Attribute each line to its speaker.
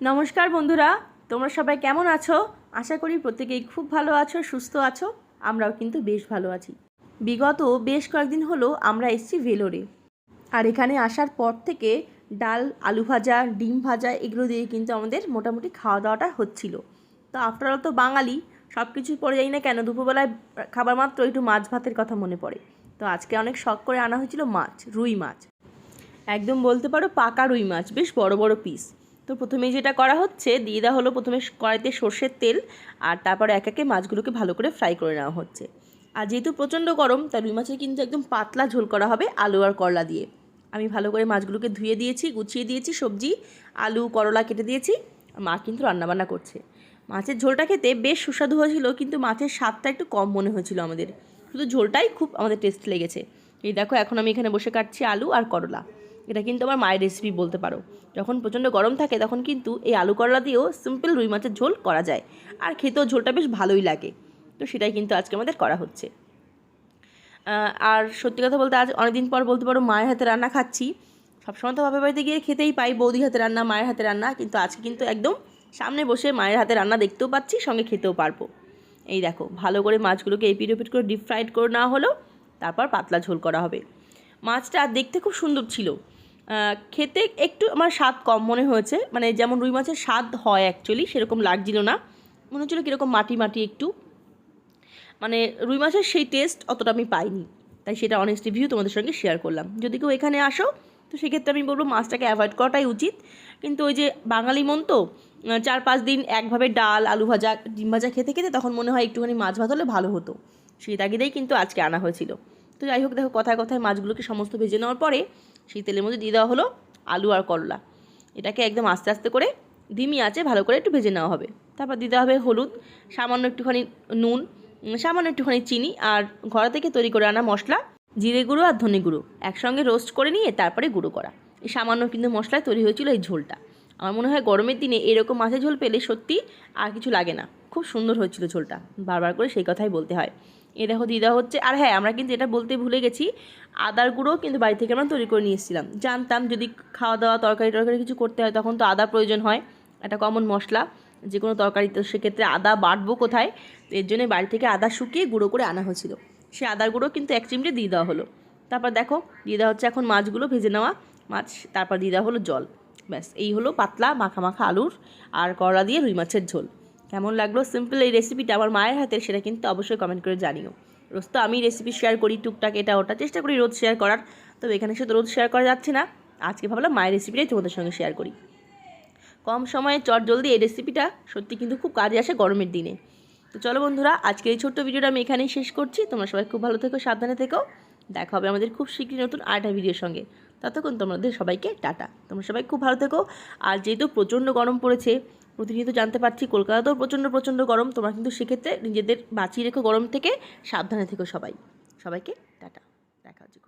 Speaker 1: নমস্কার বন্ধুরা, তোমরা সবাই কেমন আছো? আশা করি প্রত্যেকেই খুব ভালো আছো, সুস্থ আছো, আমরাও কিন্তু বেশ ভালো আছি। বিগত বেশ কয়েকদিন হলো আমরা এসছি ভেলোরে। আর এখানে আসার পর থেকে ডাল, আলু ভাজা, ডিম ভাজা, এগুলো দিয়ে কিন্তু আমাদের মোটামুটি খাওয়া দাওয়াটা হচ্ছিল। তো আফটার তো বাঙালি সব কিছুই পড়ে যাই না কেন, দুপুরবেলায় খাবার মাত্র একটু মাছ ভাতের কথা মনে পড়ে। তো আজকে অনেক শখ করে আনা হয়েছিল মাছ, রুই মাছ। একদম বলতে পারো পাকা রুই মাছ, বেশ বড় বড় পিস তো প্রথমে যেটা করা হচ্ছে, দিয়ে দেওয়া হলো প্রথমে কড়াইতে সর্ষের তেল আর তারপরে এক একে মাছগুলোকে ভালো করে ফ্রাই করে নেওয়া হচ্ছে। আর যেহেতু প্রচণ্ড গরম, তাই রুই মাছের কিন্তু একদম পাতলা ঝোল করা হবে আলু আর করলা দিয়ে। আমি ভালো করে মাছগুলোকে ধুয়ে দিয়েছি, গুছিয়ে দিয়েছি সবজি, আলু, করলা কেটে দিয়েছি মা কিন্তু রান্নাবান্না করছে। মাছের ঝোলটা খেতে বেশ সুস্বাদু হয়েছিল, কিন্তু মাছের স্বাদটা একটু কম মনে হয়েছিল আমাদের। শুধু ঝোলটাই খুব আমাদের টেস্ট লেগেছে। এই দেখো, এখন আমি এখানে বসে কাটছি আলু আর করলা। এটা কিন্তু আমার মায়ের রেসিপি বলতে পারো। যখন প্রচণ্ড গরম থাকে, তখন কিন্তু এই আলু করলা দিয়েও সিম্পল রুই মাছের ঝোল করা যায়। আর খেতেও ঝোলটা বেশ ভালোই লাগে। তো সেটাই কিন্তু আজকে আমাদের করা হচ্ছে। আর সত্যি কথা বলতে আজ অনেকদিন পর বলতে পারো মায়ের হাতে রান্না খাচ্ছি। সবসময় তো বাপের বাড়িতে গিয়ে খেতেই পাই, বৌদির হাতে রান্না, মায়ের হাতে রান্না। কিন্তু আজকে কিন্তু একদম সামনে বসে মায়ের হাতে রান্না দেখতেও পাচ্ছি, সঙ্গে খেতেও পারব। এই দেখো, ভালো করে মাছগুলোকে এপিট ওপিট করে ডিপ ফ্রাইড করে নেওয়া হলো। তারপর পাতলা ঝোল করা হবে। মাছটা দেখতে খুব সুন্দর ছিল। খেতে একটু আমার স্বাদ কম মনে হয়েছে। মানে যেমন রুই মাছের স্বাদ হয় অ্যাকচুয়ালি সেরকম লাগছিল না। মনে হচ্ছিল কীরকম মাটি মাটি একটু। মানে রুই মাছের সেই টেস্ট অতটা আমি পাইনি। তাই সেটা অনেস্ট রিভিউ তোমাদের সঙ্গে শেয়ার করলাম। যদি কেউ এখানে আসো, তো সেক্ষেত্রে আমি বলব মাছটাকে অ্যাভয়েড করাটাই উচিত। কিন্তু ওই যে বাঙালি মন তো চার পাঁচ দিন একভাবে ডাল, আলু ভাজা, ডিম ভাজা খেতে খেতে তখন মনে হয় একটুখানি মাছ ভাত হলে ভালো হতো। সেই তাগিদেই কিন্তু আজকে আনা হয়েছিল। তো যাই হোক, দেখো কথায় কথায় মাছগুলোকে সমস্ত ভেজে নেওয়ার পরে সেই তেলের মধ্যে দিয়ে দেওয়া হলো আলু আর করলা। এটাকে একদম আস্তে আস্তে করে ধিমি আছে ভালো করে একটু ভেজে নেওয়া হবে। তারপর দিতে হবে হলুদ, সামান্য একটুখানি নুন সামান্য একটুখানি চিনি আর ঘর থেকে তৈরি করে আনা মশলা, জিরে গুঁড়ো আর ধনে গুঁড়ো। একসঙ্গে রোস্ট করে নিয়ে তারপরে গুঁড়ো করা। এই সামান্য কিন্তু মশলায় তৈরি হয়েছিল এই ঝোলটা। আমার মনে হয় গরমের দিনে এরকম মাছের ঝোল পেলে সত্যি আর কিছু লাগে না। খুব সুন্দর হয়েছিল ঝোলটা। বারবার করে সেই কথাই বলতে হয়। এ দেখো দেওয়া হচ্ছে। আর হ্যাঁ আমরা কিন্তু এটা বলতে ভুলে গেছি, আদার গুঁড়ো কিন্তু বাড়ি থেকে আমরা তৈরি করে নিয়ে এসেছিলাম জানতাম যদি খাওয়া দাওয়া, তরকারি টরকারি কিছু করতে হয় তখন তো আদা প্রয়োজন হয়, একটা কমন মশলা যে কোনো তরকারি। তো সেক্ষেত্রে আদা বাটবো কোথায়? তো এর জন্য বাড়ি থেকে আদা শুকিয়ে গুঁড়ো করে আনা হয়েছিল। সে আদার গুঁড়ো কিন্তু এক চিমটে দিয়ে দেওয়া হলো। তারপর দেখো, দিয়ে দেওয়া হচ্ছে এখন মাছগুলো ভেজে নেওয়া মাছ, তারপর দিয়ে দেওয়া হলো জল। ব্যাস, এই হলো পাতলা মাখা মাখা আলুর আর করলা দিয়ে রুই মাছের ঝোল। কেমন লাগল? সিম্পল এই রেসিপিটা আমার মায়ের হাতের, সেটা কিন্তু অবশ্যই কমেন্ট করে জানিও। রোজ তো আমি রেসিপি শেয়ার করি, টুকটাক এটা ওটা, চেষ্টা করি রোজ শেয়ার করার। তবে এখানে সে রোজ শেয়ার করা যাচ্ছে না, আজকে ভাবলাম মায়ের রেসিপিটাই তোমাদের সঙ্গে শেয়ার করি। কম সময়ে চট জলদি এই রেসিপিটা সত্যি কিন্তু খুব কাজে আসে গরমের দিনে। তো চলো বন্ধুরা আজকে এই ছোট্ট ভিডিওটা আমি এখানেই শেষ করছি। তোমরা সবাই খুব ভালো থেকো, সাবধানে থেকো। দেখা হবে আমাদের খুব শীঘ্রই নতুন আরেকটা ভিডিওর সঙ্গে। ততক্ষণ তোমাদের সবাইকে টাটা। তোমরা সবাই খুব ভালো থেকো। আর যেহেতু প্রচণ্ড গরম পড়েছে প্রতিনিয়ত জানতে পারছি, কলকাতাতেও প্রচণ্ড প্রচণ্ড গরম। তোমরা কিন্তু সেক্ষেত্রে নিজেদের বাঁচিয়ে রেখো গরম থেকে, সাবধানে থেকো সবাই। সবাইকে টাটা। দেখা হচ্ছে